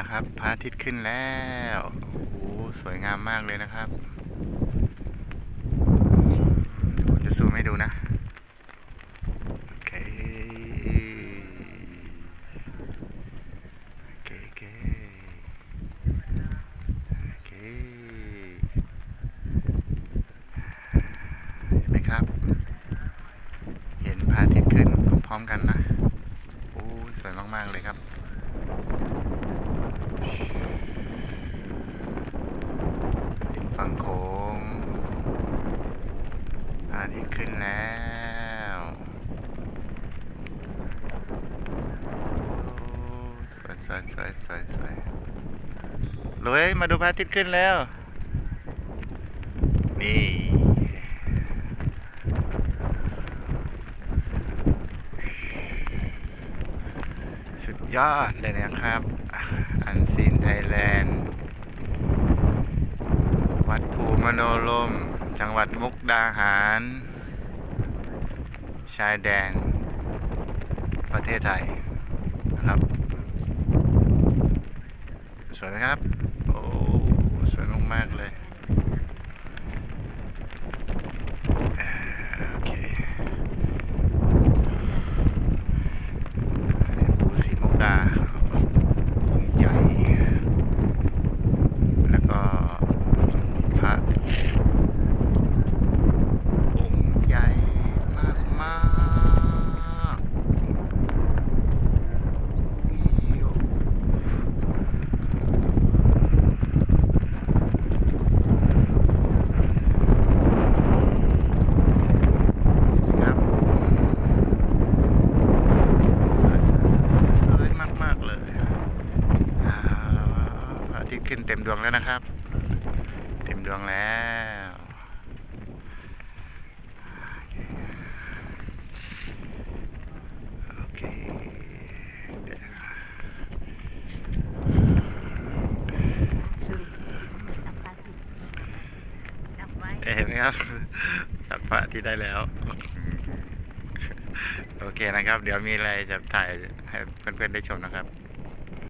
แล้วครับพระอาทิตย์ขึ้นแล้วโอ้โหสวยงามมากเลยนะครับผมจะซูมให้ดูนะโอเคโอเคโอเคโอเคเห็นไหมครับ เห็นพระอาทิตย์ขึ้นพร้อมๆกันนะโอ้สวยมากๆเลยครับ ถึงฝั่งโค้งพระอาทิตย์ขึ้นแล้วโอ้ส วยสวยสวยสวยสวยลุยมาดูพระอาทิตย์ขึ้นแล้ว นี่สุดยอดเลยนะครับ อันซีนไทยแลนด์ วัดภูมโนลม จังหวัดมุกดาหาร ชายแดน ประเทศไทยนะครับ สวยๆนะครับ โอ้ สวยมาก ๆ เลยอ่าโอเค ปูสีมุกดาองค์ใหญ่ แล้วก็พระองค์ใหญ่มากมากๆนี่โอ้ครับ สวยสวยสวยสวยสวยมากมากๆเลยอ่าพระอาทิตย์ ขึ้นเต็มดวงแล้วนะครับ เต็มดวงแล้วโอเคเห็นไหมครับจับพระที่ได้แล้ว โอเคนะครับ เดี๋ยวมีอะไรจะถ่ายให้เพื่อนๆได้ชมนะครับ